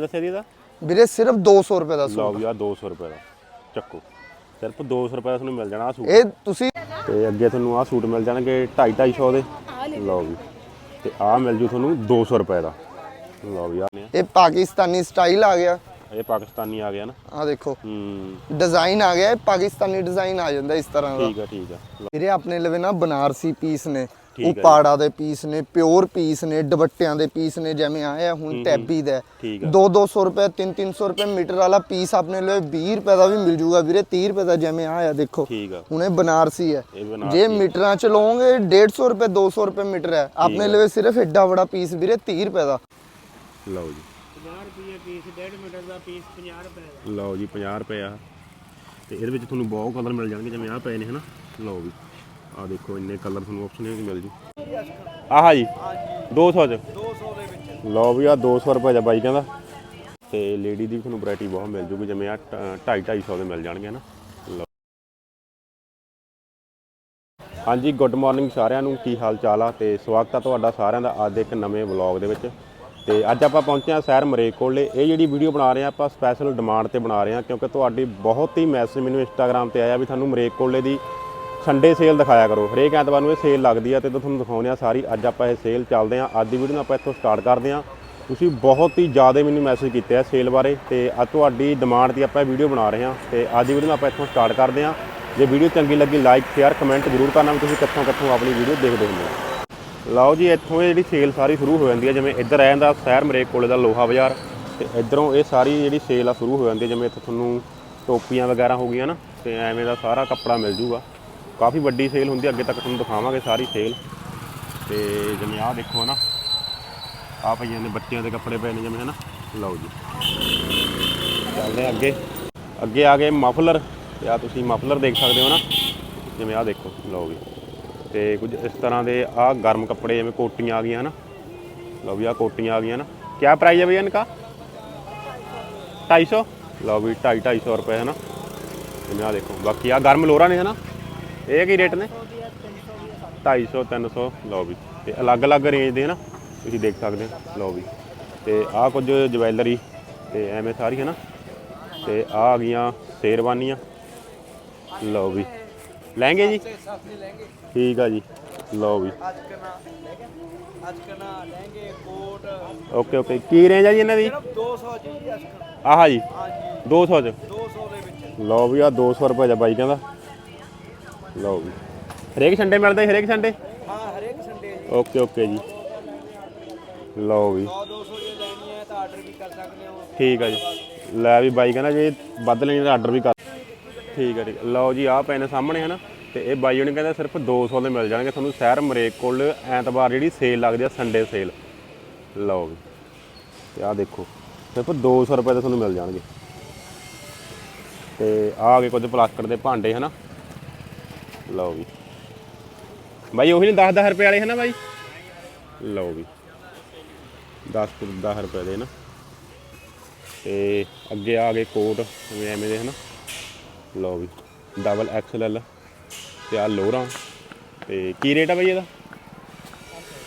ਦੱਸਿਆ ਦੀ ਇਹਦਾ ਵੀਰੇ ਸਿਰਫ 200 ਰੁਪਏ ਦਾ ਲਓ ਸੂਟ ਆ 200 ਰੁਪਏ ਦਾ। ਚੱਕੋ। ਸਿਰਫ 200 ਰੁਪਏ ਦਾ ਤੁਹਾਨੂੰ ਮਿਲ ਜਾਣਾ ਆ ਸੂਟ। ਇਹ ਤੁਸੀਂ ਤੇ ਅੱਗੇ ਤੁਹਾਨੂੰ ਆ ਸੂਟ ਮਿਲ ਜਾਣਗੇ 2.5 250 ਦੇ। ਲਓ ਵੀ। ਤੇ ਆ ਮਿਲ ਜੂ ਤੁਹਾਨੂੰ 200 ਰੁਪਏ ਦਾ। ਲਓ ਵੀ ਨੇ। ਇਹ ਪਾਕਿਸਤਾਨੀ ਸਟਾਈਲ ਆ ਗਿਆ। ਇਹ ਪਾਕਿਸਤਾਨੀ ਆ ਗਿਆ ਨਾ। ਆ ਦੇਖੋ। ਹੂੰ। ਡਿਜ਼ਾਈਨ ਆ ਗਿਆ ਇਹ ਪਾਕਿਸਤਾਨੀ ਡਿਜ਼ਾਈਨ ਆ ਜਾਂਦਾ ਇਸ ਤਰ੍ਹਾਂ ਦਾ। ਠੀਕ ਆ ਠੀਕ ਆ। ਲਓ, ਵੀਰੇ ਆਪਣੇ ਲਵੇ ਨਾ ਬਨਾਰਸੀ ਪੀਸ ਨੇ। ਠੀਕ ਹੈ ਜੀ। ਉਪਾੜਾ ਦੇ ਪੀਸ ਨੇ ਪਿਓਰ ਪੀਸ ਨੇ ਦੁਪੱਟਿਆਂ ਦੇ ਪੀਸ ਨੇ ਜਿਵੇਂ ਆਏ ਆ ਹੁਣ ਟੈਬੀ ਦਾ। ਠੀਕ ਹੈ 2-200 ਰੁਪਏ 3-300 ਰੁਪਏ ਮੀਟਰ ਵਾਲਾ ਪੀਸ ਆਪਣੇ ਲਈ 20 ਰੁਪਏ ਦਾ ਵੀ ਮਿਲ ਜੂਗਾ ਵੀਰੇ 30 ਰੁਪਏ ਦਾ ਜਿਵੇਂ ਆਇਆ ਦੇਖੋ। ਹੁਣ ਇਹ ਬਨਾਰਸੀ ਹੈ। ਜੇ ਮੀਟਰਾਂ ਚ ਲਓਗੇ 150 ਰੁਪਏ 200 ਰੁਪਏ ਮੀਟਰ ਹੈ। ਆਪਣੇ ਲਈ ਸਿਰਫ ਐਡਾ ਬੜਾ ਪੀਸ ਵੀਰੇ 30 ਰੁਪਏ ਦਾ। ਲਓ ਜੀ। 50 ਰੁਪਏ ਪੀਸ 1.5 ਮੀਟਰ ਦਾ ਪੀਸ 50 ਰੁਪਏ ਦਾ। ਲਓ ਜੀ 50 ਰੁਪਏ ਆ। ਤੇ ਇਹਦੇ ਵਿੱਚ ਤੁਹਾਨੂੰ ਬਹੁਤ ਕਲਰ ਮਿਲ ਜਾਣਗੇ ਜਿਵੇਂ ਆ ਪਏ ਨੇ ਹਨਾ? ਲਓ ਵੀ। ਆ ਦੇਖੋ ਇੰਨੇ ਕਲਰ ਤੁਹਾਨੂੰ ਆਪਸ਼ਨ ਵਿੱਚ ਮਿਲ ਜੂ। ਆਹ ਜੀ 200 ਚ? 200 ਦੇ ਵਿੱਚ। ਲਓ ਵੀ ਆ 200 ਰੁਪਏ ਦਾ ਬਾਈ ਕਹਿੰਦਾ। ਤੇ ਲੇਡੀ ਦੀ ਵੀ ਤੁਹਾਨੂੰ ਵੈਰਾਈਟੀ ਬਹੁਤ ਮਿਲ ਜੂਗੀ ਜਿਵੇਂ ਆ 2.5 250 ਦੇ ਮਿਲ ਜਾਣਗੇ ਨਾ ਲਓ। ਹਾਂਜੀ ਗੁੱਡ ਮਾਰਨਿੰਗ ਸਾਰਿਆਂ ਨੂੰ ਕੀ ਹਾਲ ਚਾਲ ਆ? ਤੇ ਸਵਾਗਤ ਆ ਤੁਹਾਡਾ ਸਾਰਿਆਂ ਦਾ ਅੱਜ ਦੇ ਇੱਕ ਨਵੇਂ ਵਲੌਗ ਦੇ ਵਿੱਚ। ਤੇ ਅੱਜ ਆਪਾਂ ਪਹੁੰਚੇ ਆ ਸ਼ਹਿਰ ਮਰੇਕੋਲੇ ਇਹ ਜਿਹੜੀ ਵੀਡੀਓ ਬਣਾ ਰਹੇ ਆ ਆਪਾਂ ਸਪੈਸ਼ਲ ਡਿਮਾਂਡ ਤੇ ਬਣਾ ਰਹੇ ਆ ਕਿਉਂਕਿ ਤੁਹਾਡੀ ਬਹੁਤ ਹੀ ਮੈਸੇਜ ਮੈਨੂੰ ਇੰਸਟਾਗ੍ਰam ਤੇ ਆਇਆ ਵੀ ਤੁਹਾਨੂੰ ਮਰੇਕੋਲੇ ਦੀ ਸੰਡੇ ਸੇਲ ਦਿਖਾਇਆ ਕਰੋ। ਹਰੇਕ ਐਤਵਾਰ ਨੂੰ ਇਹ ਸੇਲ ਲੱਗਦੀ ਆ ਤੇ ਤੁਹਾਨੂੰ ਦਿਖਾਉਂਦੇ ਆ ਸਾਰੀ। ਅੱਜ ਆਪਾਂ ਇਹ ਸੇਲ ਚੱਲਦੇ ਆ। ਅੱਜ ਦੀ ਵੀਡੀਓ ਨੂੰ ਆਪਾਂ ਇੱਥੋਂ ਸਟਾਰਟ ਕਰਦੇ ਆ। ਤੁਸੀਂ ਬਹੁਤ ਹੀ ਜ਼ਿਆਦਾ ਮੈਨੂੰ ਮੈਸੇਜ ਕੀਤੇ ਆ ਸੇਲ ਬਾਰੇ ਤੇ ਅੱਜ ਤੁਹਾਡੀ ਡਿਮਾਂਡ ਦੀ ਆਪਾਂ ਇਹ ਵੀਡੀਓ ਬਣਾ ਰਹੇ ਆ ਤੇ ਅੱਜ ਦੀ ਵੀਡੀਓ ਨੂੰ ਆਪਾਂ ਇੱਥੋਂ ਸਟਾਰਟ ਕਰਦੇ ਆ। ਜੇ ਵੀਡੀਓ ਚੰਗੀ ਲੱਗੀ ਲਾਈਕ ਸ਼ੇਅਰ ਕਮੈਂਟ ਜ਼ਰੂਰ ਕਰਨਾ ਵੀ ਤੁਸੀਂ ਕਿੱਥੋਂ ਕਿੱਥੋਂ ਆਪਣੀ ਵੀਡੀਓ ਦੇਖਦੇ ਹੁੰਦੇ ਹੋ। ਲਓ ਜੀ, ਇੱਥੋਂ ਇਹ ਜਿਹੜੀ ਸੇਲ ਸਾਰੀ ਸ਼ੁਰੂ ਹੋ ਜਾਂਦੀ ਹੈ ਜਿਵੇਂ ਇੱਧਰ ਆ ਜਾਂਦਾ ਸ਼ਹਿਰ ਮਰੇਕ ਕੋਲੇ ਦਾ ਲੋਹਾ ਬਾਜ਼ਾਰ ਤੇ ਇੱਧਰੋਂ ਇਹ ਸਾਰੀ ਜਿਹੜੀ ਸੇਲ ਆ ਸ਼ੁਰੂ ਹੋ ਜਾਂਦੀ ਹੈ ਜਿਵੇਂ ਇੱਥੇ ਤੁਹਾਨੂੰ ਟੋਪੀਆਂ ਵਗੈਰਾ ਹੋ ਗਈਆਂ ਨਾ, ਤੇ ਐਵੇਂ ਦਾ ਸਾਰਾ ਕੱਪੜਾ ਮਿਲ ਜੂਗਾ। ਕਾਫੀ ਵੱਡੀ ਸੇਲ ਹੁੰਦੀ ਅੱਗੇ ਤੱਕ ਤੁਹਾਨੂੰ ਦਿਖਾਵਾਂਗੇ ਸਾਰੀ ਸੇਲ ਤੇ ਜਿਵੇਂ ਆਹ ਦੇਖੋ ਨਾ ਆ ਪਈਆਂ ਨੇ ਬੱਚਿਆਂ ਦੇ ਕੱਪੜੇ ਪਏ ਨੇ ਜਿਵੇਂ ਹਨਾ। ਲਓ ਜੀ। ਚੱਲਦੇ ਹਾਂ ਅੱਗੇ। ਅੱਗੇ ਆ ਗਏ ਮਫਲਰ ਤੇ ਆ ਤੁਸੀਂ ਮਫਲਰ ਦੇਖ ਸਕਦੇ ਹੋ ਨਾ। ਜਿਵੇਂ ਆਹ ਦੇਖੋ, ਲਓ ਜੀ। ਤੇ ਕੁਝ ਇਸ ਤਰ੍ਹਾਂ ਦੇ ਆ ਗਰਮ ਕੱਪੜੇ, ਜਿਵੇਂ ਕੋਟੀਆਂ ਆ ਗਈਆਂ ਨਾ ਲਓ ਵੀ ਆ ਕੋਟੀਆਂ ਆ ਗਈਆਂ ਨਾ। ਕੀ ਪ੍ਰਾਈਸ ਹੈ ਭਈਆ ਇਨਕਾ 250 ਲਓ ਵੀ 250 250 ਰੁਪਏ ਹੈ ਨਾ ਜਿਵੇਂ ਆ ਦੇਖੋ, ਬਾਕੀ ਆ ਗਰਮ ਲੋਰਾ ਨੇ ਹੈ ਨਾ ਇਹ ਕੀ ਰੇਟ ਨੇ? 250 300 ਲਓ ਵੀ। ਤੇ ਅਲੱਗ-ਅਲੱਗ ਰੇਂਜ ਦੇ ਹਨਾ ਤੁਸੀਂ ਦੇਖ ਸਕਦੇ ਹੋ ਲਓ ਵੀ। ਤੇ ਆ ਕੁਝ ਜਵੈਲਰੀ ਤੇ ਐਵੇਂ ਸਾਰੀ ਹਨਾ? ਤੇ ਆ ਆ ਗਈਆਂ ਸ਼ੇਰਵਾਨੀਆਂ। ਲਓ ਵੀ। ਲਹਿੰਗੇ ਜੀ? ਠੀਕ ਆ ਜੀ। ਲਓ ਵੀ। ਅੱਜ ਕਰਨਾ ਅੱਜ ਕਰਨਾ ਲਹਿੰਗੇ ਕੋਟ ਓਕੇ ਓਕੇ। ਕੀ ਰੇਂਜ ਆ ਜੀ ਇਹਨਾਂ ਦੀ? ਸਿਰਫ 200 ਜੀ ਆਹ ਜੀ। ਹਾਂਜੀ। 200 ਚ। 200 ਦੇ ਵਿੱਚ। ਲਓ ਵੀ ਆ 200 ਰੁਪਏ ਦਾ ਬਾਈ ਕਹਿੰਦਾ। ਲਓ ਵੀ। ਹਰੇਕ ਸੰਡੇ ਮਿਲਦਾ ਜੀ ਹਰੇਕ ਸੰਡੇ? ਹਾਂ ਹਰੇਕ ਸੰਡੇ ਜੀ। ਓਕੇ ਓਕੇ ਜੀ। ਲਓ ਵੀ। 100 200 ਜੇ ਲੈਣੀ ਹੈ ਤਾਂ ਆਰਡਰ ਵੀ ਕਰ ਸਕਦੇ ਹੋ। ਠੀਕ ਆ ਜੀ। ਲੈ ਵੀ ਬਾਈ ਕਹਿੰਦਾ ਜੇ ਵੱਧ ਲੈਣੀ ਤਾਂ ਆਰਡਰ ਵੀ ਕਰ। ਠੀਕ ਆ ਠੀਕ। ਲਓ ਜੀ ਆਹ ਪਏ ਨੇ ਸਾਹਮਣੇ ਹਨਾ ਤੇ ਇਹ ਬਾਈ ਉਹਨੇ ਕਹਿੰਦਾ ਸਿਰਫ 200 ਦੇ ਮਿਲ ਜਾਣਗੇ। ਤੁਹਾਨੂੰ ਸ਼ਹਿਰ ਮਰੇਕ ਕੋਲ ਐਤਵਾਰ ਜਿਹੜੀ ਸੇਲ ਲੱਗਦੀ ਆ ਸੰਡੇ ਸੇਲ ਲਓ ਵੀ। ਤੇ ਆਹ ਦੇਖੋ ਸਿਰਫ 200 ਰੁਪਏ ਦੇ ਤੁਹਾਨੂੰ ਮਿਲ ਜਾਣਗੇ। ਤੇ ਆ ਗਏ ਕੁਝ ਪਲਾਸਟਿਕ ਦੇ ਭਾਂਡੇ ਹਨਾ ਲਓ ਵੀ। ਬਾਈ, ਉਹੀ ਨੇ 10 10 ਰੁਪਏ ਵਾਲੇ ਹੈ ਨਾ ਬਾਈ? ਲਓ ਵੀ। 10 10 ਰੁਪਏ ਦੇ ਨਾ। ਤੇ ਅੱਗੇ ਆ ਗਏ ਕੋਟ, ਜਿਵੇਂ ਐਵੇਂ ਦੇ ਹਨਾ ਲਓ ਵੀ। ਡਬਲ ਐਕਸਐਲ ਤੇ ਆ ਲੋਰਾ। ਤੇ ਕੀ ਰੇਟ ਆ ਬਈ ਇਹਦਾ?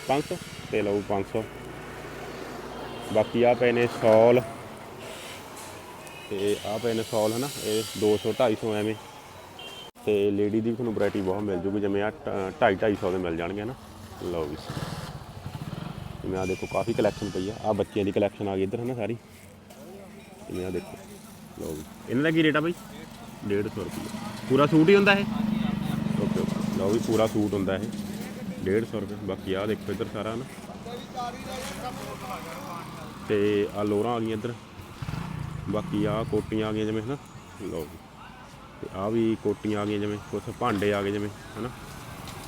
500 ਤੇ ਲਓ 500 ਬਾਕੀ ਆ ਪਏ ਨੇ ਸੌਲ। ਤੇ ਆ ਪਏ ਨੇ ਸੌਲ ਹਨਾ ਇਹ 200 250 ਐਵੇਂ। ਤੇ ਲੇਡੀ ਦੀ ਵੀ ਤੁਹਾਨੂੰ ਵੈਰਾਈਟੀ ਬਹੁਤ ਮਿਲ ਜੂਗੀ, ਜਿਵੇਂ ਆ 2.5 250 ਦੇ ਮਿਲ ਜਾਣਗੇ ਨਾ। ਲਓ ਵੀ ਜਿਵੇਂ ਆ ਦੇਖੋ, ਕਾਫੀ ਕਲੈਕਸ਼ਨ ਪਈ ਆ। ਆ ਬੱਚਿਆਂ ਦੀ ਕਲੈਕਸ਼ਨ ਆ ਗਈ ਇੱਧਰ, ਹਨਾ ਸਾਰੀ? ਜਿਵੇਂ ਆ ਦੇਖੋ। ਲਓ ਵੀ ਇਹਨਾਂ ਦਾ ਕੀ ਰੇਟ ਆ ਬਾਈ? 150 ਰੁਪਏ ਪੂਰਾ ਸੂਟ ਹੀ ਹੁੰਦਾ ਇਹ? Okay okay. ਲਓ ਵੀ ਪੂਰਾ ਸੂਟ ਹੁੰਦਾ ਇਹ। 150 ਰੁਪਏ। ਬਾਕੀ ਆ ਦੇਖੋ ਇੱਧਰ ਸਾਰਾ ਨਾ ਤੇ ਆ ਲੋਰਾਂ ਆ ਗਈਆਂ ਇੱਧਰ। ਬਾਕੀ ਆ ਕੋਟੀਆਂ ਆ ਗਈਆਂ ਜਿਵੇਂ, ਹਨਾ। ਲਓ ਵੀ ਤੇ ਆ ਵੀ ਕੋਟੀਆਂ ਆ ਗਈਆਂ ਜਿਵੇਂ ਕੁਝ ਭਾਂਡੇ ਆ ਗਏ ਜਿਵੇਂ, ਹਨਾ?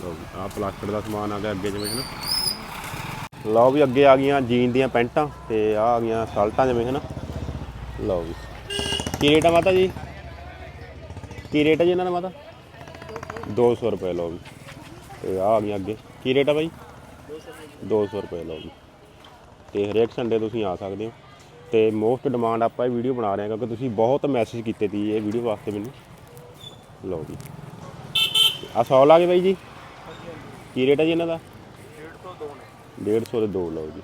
ਲਓ ਵੀ ਆ ਪਲਾਸਟਿਕ ਦਾ ਸਮਾਨ ਆ ਗਿਆ ਅੱਗੇ ਜਿਵੇਂ, ਹਨਾ? ਲਓ ਵੀ ਅੱਗੇ ਆ ਗਈਆਂ ਜੀਨ ਦੀਆਂ ਪੈਂਟਾਂ ਤੇ ਆ ਆ ਗਈਆਂ ਸ਼ਰਟਾਂ ਜਿਵੇਂ, ਹਨਾ? ਲਓ ਵੀ ਕੀ ਰੇਟ ਆ ਮਾਤਾ ਜੀ? ਕੀ ਰੇਟ ਹੈ ਜੀ ਇਹਨਾਂ ਦਾ ਮਾਤਾ? 200 ਰੁਪਏ, ਲਓ ਵੀ ਤੇ ਆ ਆ ਗਈਆਂ ਅੱਗੇ। ਕੀ ਰੇਟ ਆ ਬਾਈ? 200 ਰੁਪਏ, ਲਓ ਜੀ। ਤੇ ਹਰੇਕ ਸੰਡੇ ਤੁਸੀਂ ਆ ਸਕਦੇ ਹੋ। ਤੇ ਮੋਸਟ ਡਿਮਾਂਡ ਆਪਾਂ ਇਹ ਵੀਡੀਓ ਬਣਾ ਰਹੇ ਹਾਂ ਕਿਉਂਕਿ ਤੁਸੀਂ ਬਹੁਤ ਮੈਸੇਜ ਕੀਤੇ ਸੀ ਇਹ ਵੀਡੀਓ ਵਾਸਤੇ ਮੈਨੂੰ। ਲਓ ਜੀ। ਆ 100 ਲਾ ਗਏ ਬਾਈ ਜੀ? ਕੀ ਰੇਟ ਹੈ ਜੀ ਇਹਨਾਂ ਦਾ? 150 ਤੋਂ ਨੇ। 150 ਦੇ ਦੋ, ਲਓ ਜੀ।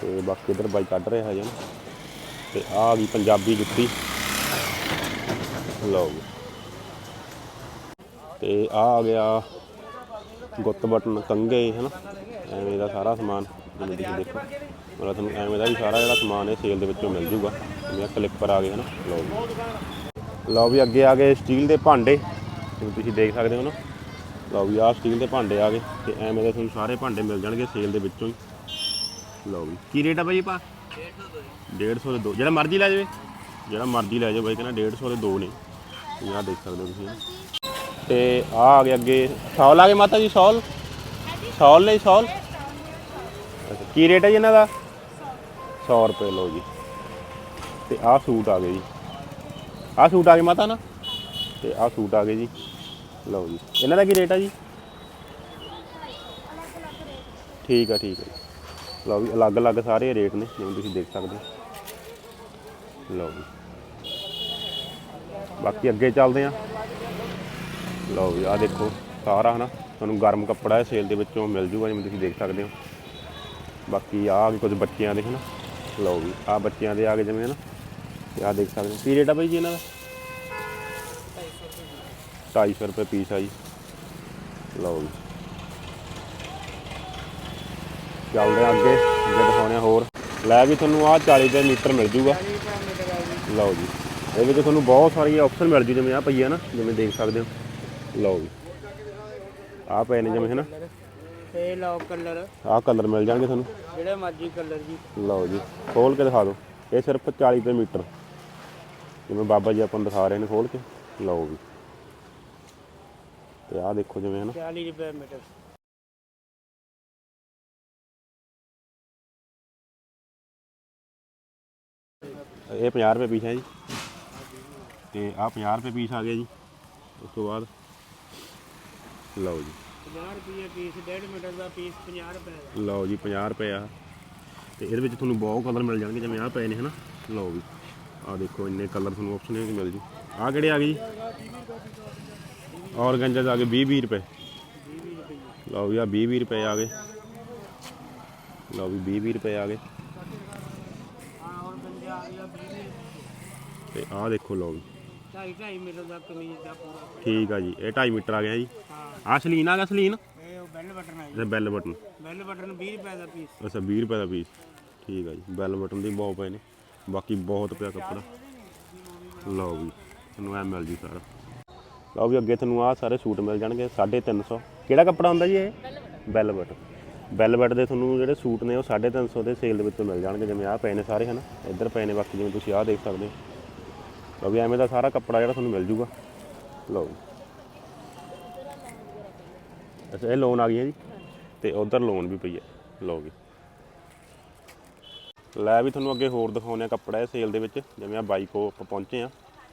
ਤੇ ਬਾਕੀ ਇਧਰ ਬਾਈ ਕੱਢ ਰਿਹਾ ਹੈ ਜਨ ਤੇ ਆਹ ਆ ਗਈ ਪੰਜਾਬੀ ਜੁੱਤੀ। ਲਓ ਜੀ। ਤੇ ਆ ਆ ਗਿਆ ਗੁੱਤ ਬਟਨ ਕੰਗੇ ਹਨਾ? ਐਵੇਂ ਦਾ ਸਾਰਾ ਸਮਾਨ। ਜਿਵੇਂ ਤੁਸੀਂ ਦੇਖੋ। ਮਤਲਬ ਤੁਹਾਨੂੰ ਐਵੇਂ ਦਾ ਵੀ ਸਾਰਾ ਜਿਹੜਾ ਸਮਾਨ ਹੈ ਸੇਲ ਦੇ ਵਿੱਚੋਂ ਮਿਲ ਜੂਗਾ। ਜਿਵੇਂ ਕਲਿੱਪਰ ਆ ਗਏ, ਹਨਾ? ਲਓ ਜੀ। ਲਓ ਵੀ ਅੱਗੇ ਆ ਗਏ ਸਟੀਲ ਦੇ ਭਾਂਡੇ। ਜਿਵੇਂ ਤੁਸੀਂ ਦੇਖ ਸਕਦੇ ਹੋ ਨਾ। ਲਓ ਵੀ ਆਹ ਸਟੀਲ ਦੇ ਭਾਂਡੇ ਆ ਗਏ ਤੇ ਐਵੇਂ ਦੇ ਤੁਹਾਨੂੰ ਸਾਰੇ ਭਾਂਡੇ ਮਿਲ ਜਾਣਗੇ ਸੇਲ ਦੇ ਵਿੱਚੋਂ ਹੀ। ਲਓ ਵੀ, ਕੀ ਰੇਟ ਆ ਬਾਈ ਪਾ 150 ਦੇ ਦੋ। ਜਿਹੜਾ ਮਰਜ਼ੀ ਲੈ ਜਾਵੇ। ਜਿਹੜਾ ਮਰਜ਼ੀ ਲੈ ਜਾਓ ਬਾਈ, ਕਹਿੰਦਾ 150 ਦੇ ਦੋ ਨੇ। ਇਹ ਆਹ ਦੇਖ ਸਕਦੇ ਹੋ ਤੁਸੀਂ। ਤੇ ਆ ਆ ਗਏ ਅੱਗੇ। ਸ਼ਾਲ ਆ ਗਏ ਮਾਤਾ ਜੀ, ਸ਼ਾਲ? ਸ਼ਾਲ ਨਹੀਂ ਸ਼ਾਲ? ਅੱਛਾ, ਕੀ ਰੇਟ ਹੈ ਜੀ ਇਹਨਾਂ ਦਾ? 100 ਰੁਪਏ, ਲਓ ਜੀ। ਤੇ ਆਹ ਸੂਟ ਆ ਗਏ ਜੀ। ਆਹ ਸੂਟ ਆ ਗਏ ਮਾਤਾ ਨਾ। ਤੇ ਆਹ ਸੂਟ ਆ ਗਏ ਜੀ। ਲਓ ਜੀ। ਇਹਨਾਂ ਦਾ ਕੀ ਰੇਟ ਆ ਜੀ? ਠੀਕ ਆ ਠੀਕ ਆ ਜੀ। ਲਓ ਜੀ ਅਲੱਗ-ਅਲੱਗ ਸਾਰੇ ਰੇਟ ਨੇ, ਜਿਵੇਂ ਤੁਸੀਂ ਦੇਖ ਸਕਦੇ ਹੋ। ਲਓ ਜੀ। ਬਾਕੀ ਅੱਗੇ ਚੱਲਦੇ ਆ। ਲਓ ਜੀ ਆਹ ਦੇਖੋ, ਸਾਰਾ ਹਨਾ। ਤੁਹਾਨੂੰ ਗਰਮ ਕੱਪੜਾ ਹੈ ਸੇਲ ਦੇ ਵਿੱਚੋਂ ਮਿਲ ਜੂਗਾ, ਜਿਵੇਂ ਤੁਸੀਂ ਦੇਖ ਸਕਦੇ ਹੋ। ਬਾਕੀ ਆਹ ਆ ਕੁਝ ਬੱਚਿਆਂ ਦੇ, ਹਨਾ। ਲਓ ਵੀ ਆਹ ਬੱਚਿਆਂ ਦੇ ਆ ਗਏ ਜਿਵੇਂ, ਹਨਾ। ਤੇ ਆਹ ਦੇਖ ਸਕਦੇ ਹੋ। ਕੀ ਰੇਟ ਆ ਬਾਈ ਜੀ ਇਹਨਾਂ ਦਾ? 250 ਰੁਪਏ ਪੀਸ ਆ ਜੀ। ਲਓ ਜੀ। ਚੱਲਦੇ ਆ ਅੱਗੇ ਅੱਗੇ ਦਿਖਾਉਣੇ ਆ ਹੋਰ। ਲੈ ਵੀ ਤੁਹਾਨੂੰ ਆਹ 40 ਰੁਪਏ ਮੀਟਰ ਮਿਲ ਜੂਗਾ। ਲਓ ਜੀ। ਇਹਦੇ ਵਿੱਚ ਤੁਹਾਨੂੰ ਬਹੁਤ ਸਾਰੀਆਂ ਆਪਸ਼ਨ ਮਿਲ ਜੂ ਜਿਵੇਂ ਆ ਪਈ ਹੈ ਨਾ ਜਿਵੇਂ ਦੇਖ ਸਕਦੇ ਹੋ। ਲਓ ਜੀ। ਆਹ ਪਏ ਨੇ ਜਿਵੇਂ ਹੈ ਨਾ ਇਹ ਲਓ ਕਲਰ ਆਹ ਕਲਰ ਮਿਲ ਜਾਣਗੇ ਤੁਹਾਨੂੰ। ਜਿਹੜੇ ਮਰਜ਼ੀ ਕਲਰ ਜੀ। ਲਓ ਜੀ। ਖੋਲ ਕੇ ਦਿਖਾ ਦਿਓ। ਇਹ ਸਿਰਫ 40 ਰੁਪਏ ਮੀਟਰ। ਜਿਵੇਂ ਬਾਬਾ ਜੀ ਆਪਾਂ ਨੂੰ ਦਿਖਾ ਰਹੇ ਨੇ ਖੋਲ ਕੇ ਲਓ ਜੀ ਤੇ ਆਹ ਦੇਖੋ ਜਿਵੇਂ ਹੈ ਨਾ 40 ਰੁਪਏ ਮੀਟਰ। ਇਹ 50 ਰੁਪਏ ਪੀਸ ਹੈ ਜੀ। ਤੇ ਆਹ 50 ਰੁਪਏ ਪੀਸ ਆ ਗਿਆ ਜੀ। ਉਸ ਤੋਂ ਬਾਅਦ ਲਓ ਜੀ। 50 ਰੁਪਏ ਪੀਸ 1.5 ਮੀਟਰ ਦਾ ਪੀਸ 50 ਰੁਪਏ ਦਾ। ਲਓ ਜੀ 50 ਰੁਪਏ ਆ। ਤੇ ਇਹਦੇ ਵਿੱਚ ਤੁਹਾਨੂੰ ਬਹੁਤ ਕਲਰ ਮਿਲ ਜਾਣਗੇ ਜਿਵੇਂ ਆਹ ਪਏ ਨੇ ਹਨਾ। ਲਓ ਵੀ। ਆਹ ਦੇਖੋ ਇੰਨੇ ਕਲਰ ਤੁਹਾਨੂੰ ਆਪਸ਼ਨ ਵਿੱਚ। ਮਿਲ ਜੂ ਆਹ ਕਿਹੜੇ ਆ ਗਏ ਜੀ? ਔਰਗੰਜਾ ਆ ਗਏ 20 20 ਰੁਪਏ। ਲਓ ਵੀ ਆ 20 20 ਰੁਪਏ ਆ ਗਏ। ਲਓ ਵੀ 20 20 ਰੁਪਏ ਆ ਗਏ। ਹਾਂ ਹੁਣ ਬੰਦੇ ਆ ਗਿਆ 20 ਤੇ ਆਹ ਦੇਖੋ ਲਓ ਵੀ। 2.5 2.5 ਮੀਟਰ ਦਾ ਕਮੀਜ਼ ਦਾ ਪੂਰਾ। ਠੀਕ ਆ ਜੀ ਇਹ 2.5 ਮੀਟਰ ਆ ਗਿਆ ਜੀ। ਆਹ ਸਲੀਨ ਆ ਗਿਆ ਸਲੀਨ? ਇਹ ਬੈਲ ਬਟਨ ਹੈ ਜੀ। ਬੈਲ ਬਟਨ ਬੈਲ ਬਟਨ 20 ਰੁਪਏ ਦਾ ਪੀਸ ਅੱਛਾ 20 ਰੁਪਏ ਦਾ ਪੀਸ ਠੀਕ ਆ ਜੀ ਬੈਲ ਬਟਨ ਦੀ ਬਹੁਤ ਪਏ ਨੇ। ਬਾਕੀ ਬਹੁਤ ਪਿਆ ਕੱਪੜਾ। ਲਓ ਵੀ, ਤੁਹਾਨੂੰ ਐ ਮਿਲ ਜੀ ਸਾਰਾ। ਲਓ ਵੀ ਅੱਗੇ ਤੁਹਾਨੂੰ ਆਹ ਸਾਰੇ ਸੂਟ ਮਿਲ ਜਾਣਗੇ 350 ਕਿਹੜਾ ਕੱਪੜਾ ਹੁੰਦਾ ਜੀ ਇਹ? ਬੈਲ ਬਟਨ ਦੇ ਤੁਹਾਨੂੰ ਜਿਹੜੇ ਸੂਟ ਨੇ ਉਹ 350 ਦੇ ਸੇਲ ਦੇ ਵਿੱਚੋਂ ਮਿਲ ਜਾਣਗੇ, ਜਿਵੇਂ ਆਹ ਪਏ ਨੇ ਸਾਰੇ, ਹਨ? ਇੱਧਰ ਪਏ ਨੇ, ਬਾਕੀ ਜਿਵੇਂ ਤੁਸੀਂ ਆਹ ਦੇਖ ਸਕਦੇ ਹੋ। ਲਓ ਵੀ ਐਵੇਂ ਦਾ ਸਾਰਾ ਕੱਪੜਾ ਜਿਹੜਾ ਤੁਹਾਨੂੰ ਮਿਲ ਜੂਗਾ। ਲਓ ਵੀ। ਅੱਛਾ, ਇਹ ਲੋਨ ਆ ਗਈ ਹੈ ਜੀ? ਤੇ ਉਧਰ ਲੋਨ ਵੀ ਪਈ ਹੈ। ਲਓ ਜੀ ਲੈ ਵੀ ਤੁਹਾਨੂੰ ਅੱਗੇ ਹੋਰ ਦਿਖਾਉਣੇ ਆ ਕੱਪੜਾ ਇਹ ਸੇਲ ਦੇ ਵਿੱਚ, ਜਿਵੇਂ ਆ ਬਾਈਕੋ ਆਪਾਂ ਪਹੁੰਚੇ ਆ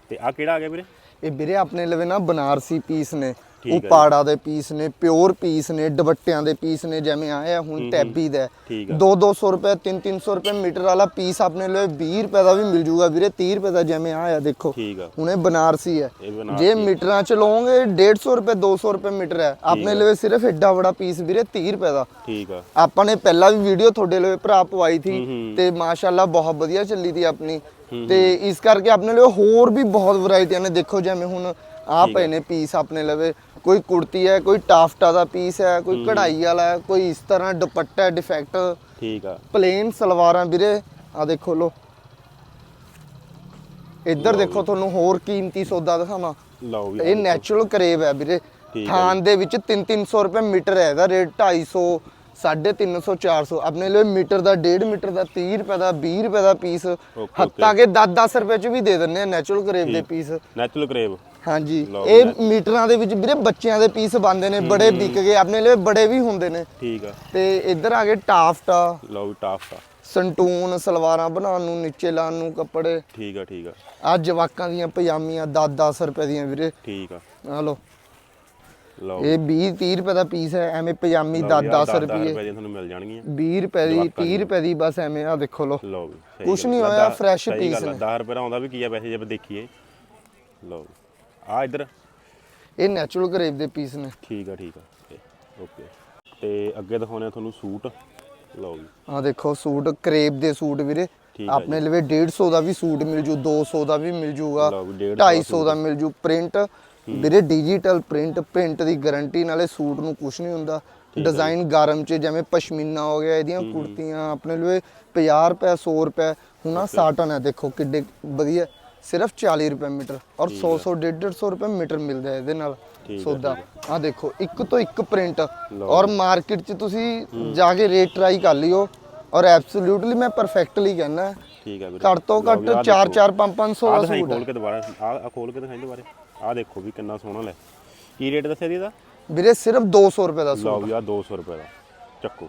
ਤੇ ਆ ਕਿਹੜਾ ਆ ਗਿਆ ਵੀਰੇ? ਇਹ ਵੀਰੇ ਆਪਣੇ ਲਵੇ ਨਾ ਬਨਾਰਸੀ ਪੀਸ ਨੇ। ਉਹ। ਪਾੜਾ ਦੇ ਪੀਸ ਨੇ ਪਿਓਰ ਪੀਸ ਨੇ ਦੁਪੱਟਿਆਂ ਦੇ ਪੀਸ ਨੇ ਜਿਵੇਂ ਆਏ ਹੁਣ ਟੈਬੀ ਦਾ। ਠੀਕ ਆ। 2-200 ਰੁਪਏ 3-300 ਰੁਪਏ ਮੀਟਰ ਵਾਲਾ ਪੀਸ ਆਪਣੇ ਲਈ 20 ਰੁਪਏ ਦਾ ਵੀ ਮਿਲ ਜੂਗਾ ਵੀਰੇ 30 ਰੁਪਏ ਦਾ ਜਿਵੇਂ ਆਇਆ ਦੇਖੋ। ਹੁਣ ਇਹ ਬਨਾਰਸੀ ਹੈ ਜੇ ਮੀਟਰਾਂ ਚ ਲਓਗੇ 150 ਰੁਪਏ 200 ਰੁਪਏ ਮੀਟਰ ਹੈ ਆਪਣੇ ਲਈ ਸਿਰਫ ਏਡਾ ਬੜਾ ਪੀਸ ਵੀਰੇ 30 ਰੁਪਏ ਦਾ। ਠੀਕ ਆ। ਆਪਾਂ ਨੇ ਪਹਿਲਾਂ ਵੀ ਵੀਡੀਓ ਤੁਹਾਡੇ ਲਈ ਭਰਾ ਪਵਾਈ ਥੀ। ਤੇ ਮਾਸ਼ਾਅੱਲਾ ਬਹੁਤ ਵਧੀਆ ਚੱਲੀ ਤੀ ਆਪਣੀ। ਤੇ ਇਸ ਕਰਕੇ ਆਪਣੇ ਲਈ ਹੋਰ ਵੀ ਬਹੁਤ ਵੈਰਾਈਟੀਆਂ ਨੇ। ਦੇਖੋ ਜਿਵੇਂ ਹੁਣ ਆ ਪਏ ਨੇ ਪੀਸ ਆਪਣੇ ਲਵੇ। ਕੋਈ ਕੁੜਤੀ ਹੈ ਕੋਈ ਟਾਫਟਾ ਦਾ ਪੀਸ ਹੈ ਕੋਈ ਕਢਾਈ ਵਾਲਾ ਹੈ ਕੋਈ ਇਸ ਤਰ੍ਹਾਂ ਦੁਪੱਟਾ ਡਿਫੈਕਟ ਠੀਕ ਆ। ਪਲੇਨ ਸਲਵਾਰਾਂ ਵੀਰੇ ਆ ਦੇਖੋ ਲੋ ਇੱਧਰ ਦੇਖੋ ਤੁਹਾਨੂੰ ਹੋਰ ਕੀਮਤੀ ਸੌਦਾ ਦਿਖਾਵਾਂ। ਲਓ ਵੀ ਇਹ ਨੈਚੁਰਲ ਕਰੇਵ ਹੈ ਵੀਰੇ। ਥਾਨ ਦੇ ਵਿੱਚ 3-300 ਰੁਪਏ ਮੀਟਰ ਹੈ ਇਹਦਾ ਰੇਟ 250 350 400 ਆਪਣੇ ਲਈ ਮੀਟਰ ਦਾ 1.5 ਮੀਟਰ ਦਾ 30 ਰੁਪਏ ਦਾ 20 ਰੁਪਏ ਦਾ ਪੀਸ। ਹੱਤਾਂ ਕੇ 10-10 ਰੁਪਏ ਚ ਵੀ ਦੇ ਦਿੰਦੇ ਆ ਨੈਚੁਰਲ ਕਰੇਵ ਦੇ ਪੀਸ। ਨੈਚੁਰਲ ਕਰੇਵ। ਹਾਂਜੀ। ਲਓ ਇਹ ਮੀਟਰਾਂ ਦੇ ਵਿੱਚ ਵੀਰੇ ਬੱਚਿਆਂ ਦੇ ਪੀਸ ਬੰਦੇ ਨੇ ਬੜੇ ਵਿਕ ਗਏ। ਆਪਣੇ ਲਈ ਬੜੇ ਵੀ ਹੁੰਦੇ ਨੇ। ਠੀਕ ਆ। ਤੇ ਇੱਧਰ ਆ ਗਏ ਟਾਫਟਾ। ਲਓ ਵੀ ਸੰਟੂਨ ਸਲਵਾਰਾਂ ਬਣਾਉਣ ਨੂੰ ਨੀਚੇ ਲਾਉਣ ਨੂੰ ਕੱਪੜੇ। ਠੀਕ ਆ ਠੀਕ ਆ। ਆ ਜਵਾਕਾਂ ਦੀਆਂ ਪਜਾਮੀਆਂ 10-10 ਰੁਪਏ ਦੀਆਂ ਵੀਰੇ। ਠੀਕ ਆ। ਆ ਲਓ। ਲਓ। ਇਹ 20 30 ਰੁਪਏ ਦਾ ਪੀਸ ਹੈ ਐਵੇਂ ਪਜਾਮੀ ਲਓ 10 ਵੀ ਆਹ 10 ਦਸ ਰੁਪਏ ਦੀਆਂ ਤੁਹਾਨੂੰ ਮਿਲ ਜਾਣਗੀਆਂ। 20 ਰੁਪਏ ਦੀ ਜਵਾਕਾਂ 30 ਰੁਪਏ ਦੀ ਬਸ ਐਵੇਂ ਆ ਦੇਖੋ ਲੋ ਕੁਛ ਨਹੀਂ ਹੋਇਆ, ਗੱਲ ਆ, ਨੇ। 10 ਰੁਪਏ ਦਾ ਆਉਂਦਾ ਵੀ ਕੀ ਆ ਵੈਸੇ ਜੇ ਦੇਖੀਏ। ਲਓ। ਆ ਇੱਧਰ। ਇਹ ਨੈਚੁਰਲ ਕਰੇਵ ਦੇ ਪੀਸ ਨੇ। ਠੀਕ ਆ ਠੀਕ ਆ। ਓਕੇ। ਤੇ ਅੱਗੇ ਦਿਖਾਉਂਦੇ ਆ ਤੁਹਾਨੂੰ ਸੂਟ। ਲਓ ਜੀ। ਆ ਦੇਖੋ ਸੂਟ ਕਰੇਪ ਦੇ ਸੂਟ ਵੀਰੇ। ਆਪਣੇ ਲਵੇ 150 ਦਾ ਵੀ ਸੂਟ ਮਿਲ ਜੂ 200 ਦਾ ਵੀ ਮਿਲ ਜੂਗਾ ਲਓ ਵੀ 150 ਦਾ 250 ਦਾ ਮਿਲ ਜੂ। ਪ੍ਰਿੰਟ ਵੀਰੇ ਡਿਜੀਟਲ ਪ੍ਰਿੰਟ ਪ੍ਰਿੰਟ ਦੀ ਗਾਰੰਟੀ ਨਾਲੇ ਸੂਟ ਨੂੰ ਕੁਝ ਨਹੀਂ ਹੁੰਦਾ। ਡਿਜ਼ਾਈਨ ਗਰਮ ਚ ਜਿਵੇਂ ਪਸ਼ਮੀਨਾ ਹੋ ਗਿਆ ਇਹਦੀਆਂ ਕੁੜਤੀਆਂ ਆਪਣੇ ਲਵੇ 50 ਰੁਪਏ 100 ਰੁਪਏ। ਹੁਣ ਆ ਸਾਟਨ ਹੈ ਦੇਖੋ ਕਿੱਡੇ ਵਧੀਆ। ਸਿਰਫ 40 ਰੁਪਏ ਮੀਟਰ ਔਰ 100 100 150 ਰੁਪਏ ਮੀਟਰ ਮਿਲਦਾ ਹੈ ਇਹਦੇ ਨਾਲ ਸੌਦਾ। ਆ ਦੇਖੋ ਇੱਕ ਤੋਂ ਇੱਕ ਪ੍ਰਿੰਟ ਔਰ ਮਾਰਕੀਟ 'ਚ ਤੁਸੀਂ ਜਾ ਕੇ ਰੇਟ ਟਰਾਈ ਕਰ ਲਿਓ ਔਰ ਐਬਸੋਲੂਟਲੀ ਮੈਂ ਪਰਫੈਕਟਲੀ ਕਹਿੰਦਾ ਠੀਕ ਹੈ ਵੀਰੇ। ਘੱਟ ਤੋਂ ਲਓ ਘੱਟ ਵੀ ਆਹ 4 ਦੇਖੋ। 4 5 500 ਆਹ ਦਾ ਦਿਖਾਈ ਸੂਟ ਖੋਲ ਹੈ ਕੇ ਦੁਬਾਰਾ। ਆਹ ਖੋਲ ਕੇ ਦਿਖਾਈ ਦੁਬਾਰੇ। ਆਹ ਦੇਖੋ ਵੀ ਕਿੰਨਾ ਸੋਹਣਾ ਲੈ। ਕੀ ਰੇਟ ਦੱਸਿਆ ਜੀ ਇਹਦਾ? ਵੀਰੇ ਸਿਰਫ 200 ਰੁਪਏ ਦਾ ਲਓ ਸੂਟ ਵੀ ਆਹ 200 ਰੁਪਏ ਦਾ। ਚੱਕੋ।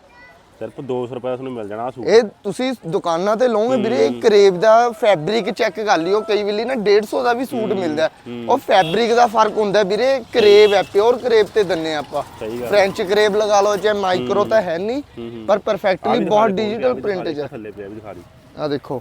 ਸਿਰਫ 200 ਰੁਪਏ ਤੁਹਾਨੂੰ ਮਿਲ ਜਾਣਾ ਆਹ ਸੂਟ। ਇਹ ਤੁਸੀਂ ਦੁਕਾਨਾਂ ਤੇ ਲਓਗੇ ਵੀਰੇ ਕਰੇਬ ਦਾ ਫੈਬਰਿਕ ਚੈੱਕ ਕਰ ਲਿਓ ਕਈ ਵੇਲੇ ਨਾ 150 ਦਾ ਵੀ ਸੂਟ ਮਿਲਦਾ। ਉਹ ਫੈਬਰਿਕ ਦਾ ਫ਼ਰਕ ਹੁੰਦਾ ਵੀਰੇ ਕਰੇਬ ਹੈ ਪਿਓਰ ਕਰੇਬ ਤੇ ਦੰਨੇ ਆਪਾਂ। ਫ੍ਰੈਂਚ ਕਰੇਬ ਲਗਾ ਲਓ ਚਾਹੇ ਮਾਈਕਰੋ ਤਾਂ ਹੈ। ਨਹੀਂ ਪਰ ਪਰਫੈਕਟਲੀ ਬਹੁਤ ਡਿਜੀਟਲ ਪ੍ਰਿੰਟ ਚ ਥੱਲੇ ਪਿਆ ਵੀ ਦਿਖਾ ਦੀ ਆ ਦੇਖੋ।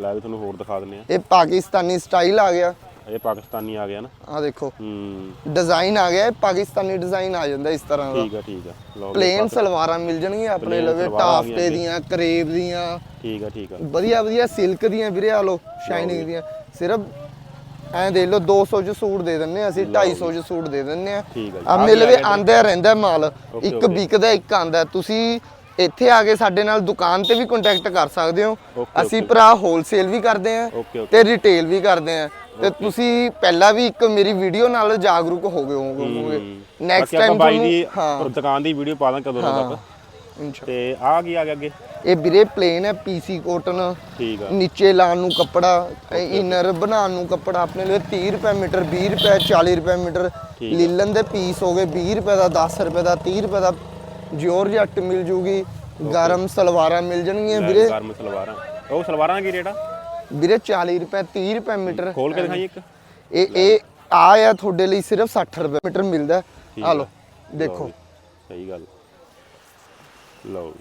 ਲੈ ਵੀ ਤੁਹਾਨੂੰ ਹੋਰ ਦਿਖਾ ਦਿੰਨੇ ਆ ਇਹ ਪਾਕਿਸਤਾਨੀ ਸਟਾਈਲ ਆ ਗਿਆ। ਇਹ ਪਾਕਿਸਤਾਨੀ ਆ ਗਿਆ ਨਾ। ਆ ਦੇਖੋ। ਹੂੰ। ਡਿਜ਼ਾਈਨ ਆ ਗਿਆ ਪਾਕਿਸਤਾਨੀ ਡਿਜ਼ਾਈਨ ਆ ਜਾਂਦਾ ਇਸ ਤਰ੍ਹਾਂ ਦਾ। ਠੀਕ ਆ ਠੀਕ ਆ। ਲਓ ਵੀ ਪਲੇਨ ਸਲਵਾਰਾਂ ਮਿਲ ਜਾਣਗੀਆਂ ਆਪਣੇ Plain ਲਵੇ ਸਲਵਾਰਾਂ ਆ ਟਾਫਟੇ। ਦੀਆਂ ਕਰੇਬ ਦੀਆਂ। ਠੀਕ ਆ ਠੀਕ ਆ। ਵਧੀਆ ਵਧੀਆ ਸਿਲਕ ਦੀਆਂ ਵੀਰੇ ਆ ਲੋ ਸ਼ਾਈਨਿੰਗ ਦੀਆਂ। ਸਿਰਫ ਐਂ ਦੇ ਲਓ 200 ਚ ਸੂਟ ਦੇ ਦਿੰਨੇ ਆ ਅਸੀਂ 250 ਚ ਸੂਟ ਦੇ ਦਿੰਨੇ ਆ। ਠੀਕ ਆ ਜੀ। ਆ ਆ ਮਿਲ ਵੀ ਵੀ ਆ ਗਿਆ ਆਂਦਾ ਰਹਿੰਦਾ ਮਾਲ ਇੱਕ। ਵਿਕਦਾ ਇੱਕ ਆਂਦਾ। ਤੁਸੀਂ ਇੱਥੇ ਆ ਕੇ ਸਾਡੇ ਨਾਲ ਦੁਕਾਨ ਤੇ ਵੀ ਕੰਟੈਕਟ ਕਰ ਸਕਦੇ ਹੋ। ਅਸੀਂ। ਭਰਾ ਹੋਲਸੇਲ ਵੀ ਕਰਦੇ ਆ। ਤੇ ਰਿਟੇਲ ਵੀ ਕਰਦੇ ਆ ਤੇ ਤੁਸੀਂ ਪਹਿਲਾਂ ਵੀ ਇੱਕ ਮੇਰੀ ਵੀਡੀਓ ਨਾਲ ਜਾਗਰੂਕ ਹੋ ਗਏ ਹੋਵੋਗੇ। ਨੈਕਸਟ ਟਾਈਮ ਬਾਈ ਦੀ ਦੁਕਾਨ ਦੀ ਵੀਡੀਓ ਪਾ ਦਾਂ ਕਦੋਂ ਤੱਕ। ਤੇ ਆ ਕੀ ਆ ਗਿਆ ਅੱਗੇ? ਇਹ ਵੀਰੇ ਪਲੇਨ ਹੈ ਪੀਸੀ ਕੋਟਨ ਠੀਕ ਆ। ਨੀਚੇ ਲਾਉਣ ਨੂੰ ਕੱਪੜਾ ਇਨਰ ਬਣਾਉਣ ਨੂੰ ਕੱਪੜਾ ਆਪਣੇ ਲਈ। 30 ਰੁਪਏ ਮੀਟਰ 20 ਰੁਪਏ 40 ਰੁਪਏ ਮੀਟਰ। ਲੀਲਨ ਦੇ ਪੀਸ ਹੋ ਗਏ 20 ਰੁਪਏ ਦਾ 10 ਰੁਪਏ ਦਾ 30 ਰੁਪਏ ਦਾ। ਜੋਰਜੱਟ ਮਿਲ ਜੂਗੀ ਗਰਮ ਸਲਵਾਰਾਂ ਮਿਲ ਜਾਣਗੀਆਂ ਲੈ ਵੀਰੇ। ਗਰਮ ਸਲਵਾਰਾਂ। ਉਹ ਸਲਵਾਰਾਂ ਕੀ ਰੇਟ ਆ? ਵੀਰੇ 40 ਰੁਪਏ 30 ਰੁਪਏ ਮੀਟਰ। ਖੋਲ ਕੇ ਦਿਖਾਈ ਇੱਕ। ਇਹ ਇਹ ਆ ਆ ਤੁਹਾਡੇ ਲਈ ਸਿਰਫ 60 ਰੁਪਏ ਮੀਟਰ ਮਿਲਦਾ। ਆ ਆ। ਦੇਖੋ। ਸਹੀ ਗੱਲ। ਲਓ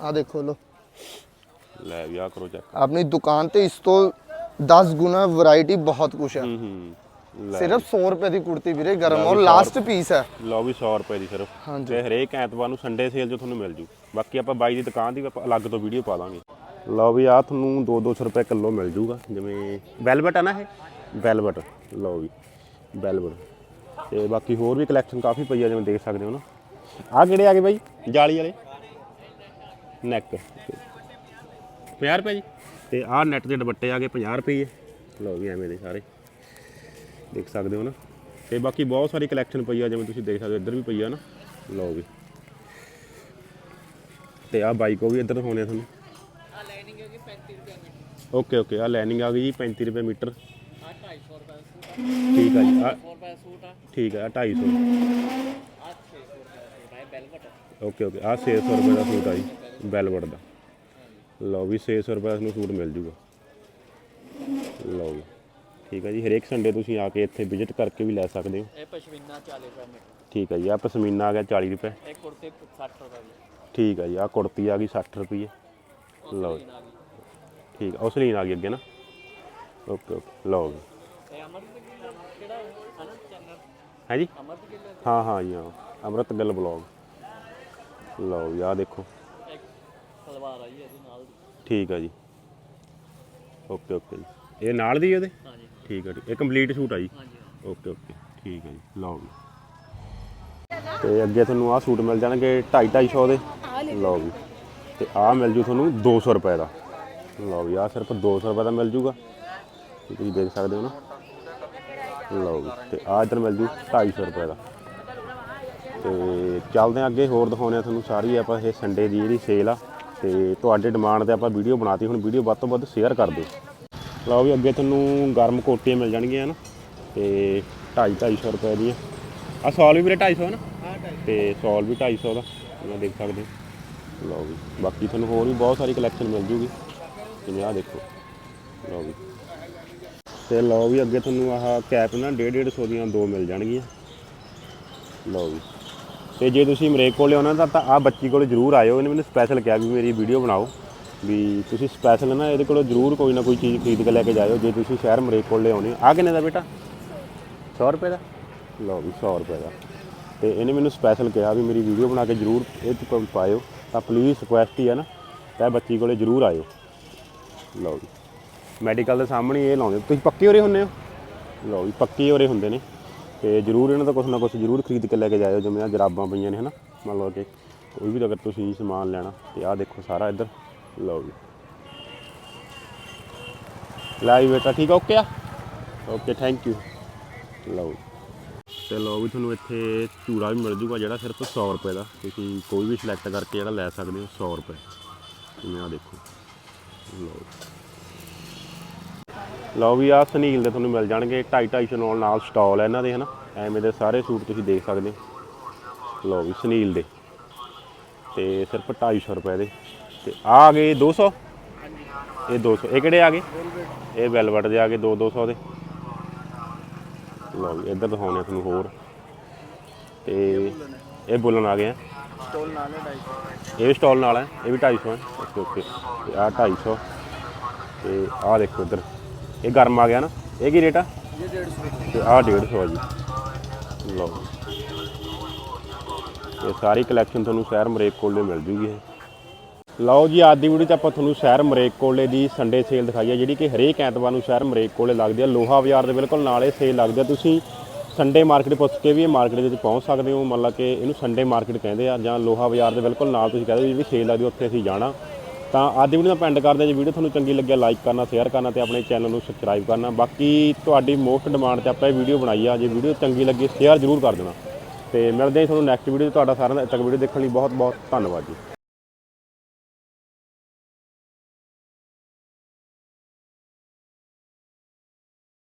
ਆ ਦੇਖੋ ਲਓ। ਲੈ ਵੀ ਆ ਕਰੋ ਚੈੱਕ ਆਪਣੀ ਦੁਕਾਨ ਤੇ ਇਸ ਤੋਂ 10 ਗੁਣਾ ਵੈਰਾਈਟੀ ਬਹੁਤ ਕੁਛ ਹੈ ਹੂੰ ਹੂੰ। ਲੈ ਸਿਰਫ 100 ਰੁਪਏ ਦੀ ਕੁੜਤੀ ਵੀਰੇ ਗਰਮ ਔਰ ਲਾਸਟ ਪੀਸ ਹੈ। ਲਓ ਵੀ 100 ਰੁਪਏ ਦੀ ਸਿਰਫ। ਤੇ ਹਰੇਕ ਐਤਵਾਰ ਨੂੰ ਸੰਡੇ ਸੇਲ 'ਚ ਤੁਹਾਨੂੰ ਮਿਲ ਜੂ। ਬਾਕੀ ਆਪਾਂ ਬਾਈ ਦੀ ਦੁਕਾਨ ਦੀ ਆਪਾਂ ਅਲੱਗ ਤੋਂ ਵੀਡੀਓ ਪਾ ਦਾਂਗੇ। ਲਓ ਵੀ ਆ ਤੁਹਾਨੂੰ 2-200 ਰੁਪਏ ਕਿਲੋ ਮਿਲ ਜੂਗਾ ਜਿਵੇਂ ਵੈਲਵਟ ਆ ਨਾ ਇਹ? ਵੈਲਵਟ ਲਓ ਵੀ ਵੈਲਵਟ ਤੇ ਬਾਕੀ ਹੋਰ ਵੀ ਕਲੈਕਸ਼ਨ ਕਾਫੀ ਪਈ ਆ ਜਿਵੇਂ ਦੇਖ ਸਕਦੇ ਹੋ ਨਾ। ਆ ਕਿਹੜੇ ਆ ਗਏ ਬਾਈ? ਜਾਲੀ ਵਾਲੇ। ਨੈਕ 50 ਰੁਪਏ ਜੀ। ਤੇ ਆਹ ਨੈਟ ਦੇ ਦੁਪੱਟੇ ਆ ਗਏ 50 ਰੁਪਏ। ਲਓ ਵੀ ਐਵੇਂ ਦੇ ਸਾਰੇ। ਦੇਖ ਸਕਦੇ ਹੋ ਨਾ। ਤੇ ਬਾਕੀ ਬਹੁਤ ਸਾਰੀ ਕਲੈਕਸ਼ਨ ਪਈ ਆ ਜਿਵੇਂ ਤੁਸੀਂ ਦੇਖ ਸਕਦੇ ਹੋ ਇੱਧਰ ਵੀ ਪਈ ਆ ਨਾ। ਲਓ ਵੀ। ਤੇ ਆ ਬਾਈਕ ਉਹ ਵੀ ਇੱਧਰ ਹੋਣੇ ਆ ਤੁਹਾਨੂੰ। ਆ ਲਾਈਨਿੰਗ ਹੈਗੀ 35 ਰੁਪਏ ਮੀਟਰ। ਓਕੇ ਓਕੇ ਆ ਲਾਈਨਿੰਗ ਆ ਗਈ ਜੀ 35 ਰੁਪਏ ਮੀਟਰ। ਆ 250 ਰੁਪਏ ਸੂਟ ਠੀਕ ਆ ਜੀ ਆ 100 ਰੁਪਏ ਸੂਟ ਆ। ਠੀਕ ਆ 250 ਆ 600 ਰੁਪਏ ਬੈਲਵਟ ਓਕੇ ਓਕੇ ਆ। 600 ਰੁਪਏ ਦਾ ਸੂਟ ਆ ਜੀ ਵੈਲਵਟ ਦਾ। ਲਓ ਵੀ 600 ਰੁਪਏ ਦਾ ਤੁਹਾਨੂੰ ਸੂਟ ਮਿਲ ਜੂਗਾ। ਲਓ ਵੀ। ਠੀਕ ਆ ਜੀ ਹਰੇਕ ਸੰਡੇ ਤੁਸੀਂ ਆ ਕੇ ਇੱਥੇ ਵਿਜ਼ਿਟ ਕਰਕੇ ਵੀ ਲੈ ਸਕਦੇ ਹੋ। ਇਹ ਪਸ਼ਮੀਨਾ 40 ਰੁਪਏ ਮੀਟਰ ਠੀਕ ਆ ਜੀ ਆ ਪਸ਼ਮੀਨਾ ਆ ਗਿਆ 40 ਰੁਪਏ। ਇਹ ਕੁੜਤੀ 60 ਰੁਪਏ ਦੀ। ਠੀਕ ਆ ਜੀ ਆ ਕੁੜਤੀ ਆ ਗਈ 60 ਰੁਪਏ। ਲਓ ਜੀ। ਠੀਕ ਆ, ਉਹ ਸਲੀਨ ਆ ਗਈ ਅੱਗੇ ਨਾ। ਓਕੇ ਓਕੇ ਲਓ ਜੀ। ਇਹ ਅਮਰ ਦੀ ਗਿੱਲ ਕਿਹੜਾ ਹਨਾ ਚੈਨਲ ਹੈ ਜੀ? ਅਮਰ ਦੀ। ਗਿੱਲ ਹਾਂ ਹਾਂ ਜੀ ਹਾਂ। ਅੰਮ੍ਰਿਤ ਗਿੱਲ ਬਲੌਗ ਲਓ ਜੀ ਆ ਦੇਖੋ। ਇੱਕ ਸਲਵਾਰ ਆਈ ਇਹਦੇ ਨਾਲ ਦੀ। ਠੀਕ ਆ ਜੀ। ਓਕੇ ਓਕੇ ਜੀ। ਇਹ ਨਾਲ ਦੀ ਉਹਦੇ? ਹਾਂਜੀ। ਠੀਕ ਆ ਠੀਕ। ਇਹ ਕੰਪਲੀਟ ਸੂਟ ਆ ਜੀ? ਹਾਂਜੀ ਓਕੇ ਓਕੇ ਠੀਕ ਹੈ ਜੀ ਲਓ ਜੀ। ਤੇ ਅੱਗੇ ਤੁਹਾਨੂੰ ਆਹ ਸੂਟ ਮਿਲ ਜਾਣਗੇ 2.5 250 ਦੇ। ਲਓ ਜੀ। ਤੇ ਆਹ ਮਿਲ ਜੂ ਤੁਹਾਨੂੰ 200 ਰੁਪਏ ਦਾ। ਲਓ ਜੀ ਆਹ ਸਿਰਫ 200 ਰੁਪਏ ਦਾ ਮਿਲ ਜੂਗਾ। ਤੁਸੀਂ ਦੇਖ ਸਕਦੇ ਹੋ ਨਾ। ਲਓ ਜੀ ਤੇ ਆਹ ਇੱਧਰ ਮਿਲ ਜੂ 250 ਰੁਪਏ ਦਾ। ਤੇ ਚੱਲਦੇ ਹਾਂ ਅੱਗੇ ਹੋਰ ਦਿਖਾਉਂਦੇ ਆ ਤੁਹਾਨੂੰ ਸਾਰੀ ਆਪਾਂ ਇਹ ਸੰਡੇ ਦੀ ਜਿਹੜੀ ਸੇਲ ਆ। ਤੇ ਤੁਹਾਡੇ ਡਿਮਾਂਡ ਤੇ ਆਪਾਂ ਵੀਡੀਓ ਬਣਾਤੀ ਹੁਣ ਵੀਡੀਓ ਵੱਧ ਤੋਂ ਵੱਧ ਸ਼ੇਅਰ ਕਰ ਦਿਓ। ਲਓ ਵੀ ਅੱਗੇ ਤੁਹਾਨੂੰ ਗਰਮ ਕੋਟੀਆਂ ਮਿਲ ਜਾਣਗੀਆਂ ਨਾ ਤੇ 2.5 250 ਰੁਪਏ ਦੀਆਂ। ਆ ਸੌਲ ਵੀ ਵੀਰੇ 250 ਨਾ? ਤੇ ਸੌਲ ਵੀ 250 ਦਾ ਇਹਨਾਂ ਦੇਖ ਸਕਦੇ ਲਓ ਵੀ ਬਾਕੀ ਤੁਹਾਨੂੰ ਹੋਰ ਵੀ ਬਹੁਤ ਸਾਰੀ ਕਲੈਕਸ਼ਨ ਮਿਲ ਜੂਗੀ। ਜਿਵੇਂ ਆਹ ਦੇਖੋ ਲਓ ਵੀ। ਤੇ ਲਓ ਵੀ ਅੱਗੇ ਤੁਹਾਨੂੰ ਆਹ ਕੈਪ ਨਾ 1.5 150 ਦੀਆਂ ਦੋ ਮਿਲ ਜਾਣਗੀਆਂ। ਲਓ ਵੀ। ਤੇ ਜੇ ਤੁਸੀਂ ਮਰੇਕ ਕੋਲ ਆਉਣਾ ਤਾਂ ਤਾਂ ਆ ਬੱਚੀ ਕੋਲ ਜਰੂਰ ਆਇਓ ਇਹਨੇ ਮੈਨੂੰ ਸਪੈਸ਼ਲ ਕਿਹਾ ਵੀ ਮੇਰੀ ਵੀਡੀਓ ਬਣਾਓ। ਵੀ ਤੁਸੀਂ ਸਪੈਸ਼ਲ ਨਾ ਇਹਦੇ ਕੋਲੋਂ ਜਰੂਰ ਕੋਈ ਨਾ ਕੋਈ ਚੀਜ਼ ਖਰੀਦ ਕੇ ਲੈ ਕੇ ਜਾਇਓ, ਜੇ ਤੁਸੀਂ ਸ਼ਹਿਰ ਮਰੇਕ ਕੋਲ ਆਉਣੇ ਆ ਕਿੰਨੇ ਦਾ ਬੇਟਾ? 100 ਰੁਪਏ ਦਾ? ਲਓ ਵੀ 100 ਰੁਪਏ ਦਾ। ਤੇ ਇਹਨੇ ਮੈਨੂੰ ਸਪੈਸ਼ਲ ਕਿਹਾ ਵੀ ਮੇਰੀ ਵੀਡੀਓ ਬਣਾ ਕੇ ਜਰੂਰ ਇਹ 'ਚ ਪਾਇਓ। ਤਾਂ ਪਲੀਜ਼ ਰਿਕੁਐਸਟ ਹੀ ਹੈ ਨਾ, ਤਾਂ ਬੱਚੀ ਕੋਲੇ ਜ਼ਰੂਰ ਆਇਓ। ਲਓ ਜੀ। ਮੈਡੀਕਲ ਦੇ ਸਾਹਮਣੇ ਇਹ ਲਾਉਂਦੇ ਤੁਸੀਂ ਪੱਕੇ ਉਰੇ ਹੁੰਦੇ ਹੋ? ਲਓ ਜੀ, ਪੱਕੇ ਉਰੇ ਹੁੰਦੇ ਨੇ। ਤੇ ਜ਼ਰੂਰ ਇਹਨਾਂ ਦਾ ਕੁਛ ਨਾ ਕੁਛ ਜ਼ਰੂਰ ਖਰੀਦ ਕੇ ਲੈ ਕੇ ਜਾਇਓ, ਜਿਵੇਂ ਆ ਜਰਾਬਾਂ ਪਈਆਂ ਨੇ, ਹਨਾ? ਮੰਨ ਲਓ ਕਿ ਕੋਈ ਵੀ ਅਗਰ ਤੁਸੀਂ ਸਮਾਨ ਲੈਣਾ, ਤੇ ਆਹ ਦੇਖੋ ਸਾਰਾ ਇੱਧਰ। ਲਓ ਜੀ। ਲੈ ਜੀ ਬੇਟਾ ਠੀਕ ਆ ਓਕੇ ਆ? ਓਕੇ ਥੈਂਕ ਯੂ ਲਓ ਜੀ। ਤੇ ਲਓ ਵੀ ਤੁਹਾਨੂੰ ਇੱਥੇ ਚੂੜਾ ਵੀ ਮਿਲ ਜੂਗਾ, ਜਿਹੜਾ ਸਿਰਫ 100 ਰੁਪਏ ਦਾ। ਤੁਸੀਂ ਕੋਈ ਵੀ ਸਿਲੈਕਟ ਕਰਕੇ ਜਿਹੜਾ ਲੈ ਸਕਦੇ ਹੋ 100 ਰੁਪਏ। ਜਿਵੇਂ ਆ ਦੇਖੋ। ਲਓ ਲਓ ਵੀ ਆ ਸੁਨੀਲ ਦੇ ਤੁਹਾਨੂੰ ਮਿਲ ਜਾਣਗੇ 2.5 250 ਨਾਲ ਨਾਲ ਸਟਾਲ ਹੈ ਇਹਨਾਂ ਦੇ, ਹਨਾ? ਐਵੇਂ ਦੇ ਸਾਰੇ ਸੂਟ ਤੁਸੀਂ ਦੇਖ ਸਕਦੇ ਹੋ। ਲਓ ਵੀ ਸੁਨੀਲ ਦੇ। ਤੇ ਸਿਰਫ 250 ਰੁਪਏ ਦੇ। ਤੇ ਆ ਆ ਗਏ 200 ਇਹ 200 ਇਹ ਕਿਹੜੇ ਆ ਗਏ? ਇਹ ਵੈਲਵਟ ਦੇ ਆ ਗਏ 2 200 ਦੇ। ਲਓ ਜੀ, ਇੱਧਰ ਦਿਖਾਉਣੇ ਤੁਹਾਨੂੰ ਹੋਰ। ਤੇ ਇਹ ਬੁਲਨ ਆ ਗਏ ਆ ਇਹ ਵੀ ਸਟਾਲ ਨਾਲ ਹੈ ਇਹ ਵੀ 250 ਹੈ। Okay okay. ਤੇ ਆਹ 250 ਤੇ ਆਹ ਦੇਖੋ ਇੱਧਰ। ਇਹ ਗਰਮ ਆ ਗਿਆ ਨਾ। ਇਹ ਕੀ ਰੇਟ ਆ? ਇਹ 150 ਤੇ ਆਹ 150 ਆ ਜੀ। ਲਓ। ਜੀ। ਇਹ ਸਾਰੀ ਕਲੈਕਸ਼ਨ ਤੁਹਾਨੂੰ ਸ਼ਹਿਰ ਮਰੇਕ ਕੋਲੇ ਮਿਲ ਜੂਗੀ ਇਹ। ਲਓ ਜੀ, ਅੱਜ ਦੀ ਵੀਡੀਓ 'ਚ ਆਪਾਂ ਤੁਹਾਨੂੰ ਸ਼ਹਿਰ ਮਰੇਕ ਕੋਲੇ ਦੀ ਸੰਡੇ ਸੇਲ ਦਿਖਾਈ ਹੈ, ਜਿਹੜੀ ਕਿ ਹਰੇਕ ਐਤਵਾਰ ਨੂੰ ਸ਼ਹਿਰ ਮਰੇਕ ਕੋਲੇ ਲੱਗਦੀ ਹੈ। ਲੋਹਾ ਬਾਜ਼ਾਰ ਦੇ ਬਿਲਕੁਲ ਨਾਲ ਇਹ ਸੇਲ ਲੱਗਦੀ ਹੈ। ਤੁਸੀਂ ਸੰਡੇ ਮਾਰਕੀਟ ਪੁੱਛ ਕੇ ਵੀ ਇਹ ਮਾਰਕੀਟ ਦੇ ਵਿੱਚ ਪਹੁੰਚ ਸਕਦੇ ਹੋ। ਮਤਲਬ ਕਿ ਇਹਨੂੰ ਸੰਡੇ ਮਾਰਕੀਟ ਕਹਿੰਦੇ ਆ, ਜਾਂ ਲੋਹਾ ਬਾਜ਼ਾਰ ਦੇ ਬਿਲਕੁਲ ਨਾਲ ਤੁਸੀਂ ਕਹਿੰਦੇ ਜਿਹੜੀ ਸੇਲ ਲੱਗਦੀ ਉੱਥੇ ਅਸੀਂ ਜਾਣਾ। ਤਾਂ ਅੱਜ ਦੀ ਵੀਡੀਓ ਦਾ ਪੈਂਡ ਕਰਦੇ ਜੇ ਵੀਡੀਓ ਤੁਹਾਨੂੰ ਚੰਗੀ ਲੱਗਿਆ ਲਾਈਕ ਕਰਨਾ ਸ਼ੇਅਰ ਕਰਨਾ ਤੇ ਆਪਣੇ ਚੈਨਲ ਨੂੰ ਸਬਸਕ੍ਰਾਈਬ ਕਰਨਾ। ਬਾਕੀ ਤੁਹਾਡੀ ਮੋਸਟ ਡਿਮਾਂਡ ਤੇ ਆਪਾਂ ਇਹ ਵੀਡੀਓ ਬਣਾਈ ਆ। ਜੇ ਵੀਡੀਓ ਚੰਗੀ ਲੱਗੀ ਸ਼ੇਅਰ ਜ਼ਰੂਰ ਕਰ ਦੇਣਾ। ਤੇ ਮਿਲਦੇ ਹਾਂ ਤੁਹਾਨੂੰ ਨੈਕਸਟ ਵੀਡੀਓ 'ਚ। ਤੁਹਾਡਾ ਸਾਰਿਆਂ ਦਾ ਇੱਥੇ ਤੱਕ ਵੀਡੀਓ ਦੇਖਣ ਲਈ ਬਹੁਤ ਬਹੁਤ ਧੰਨਵਾਦ ਜੀ।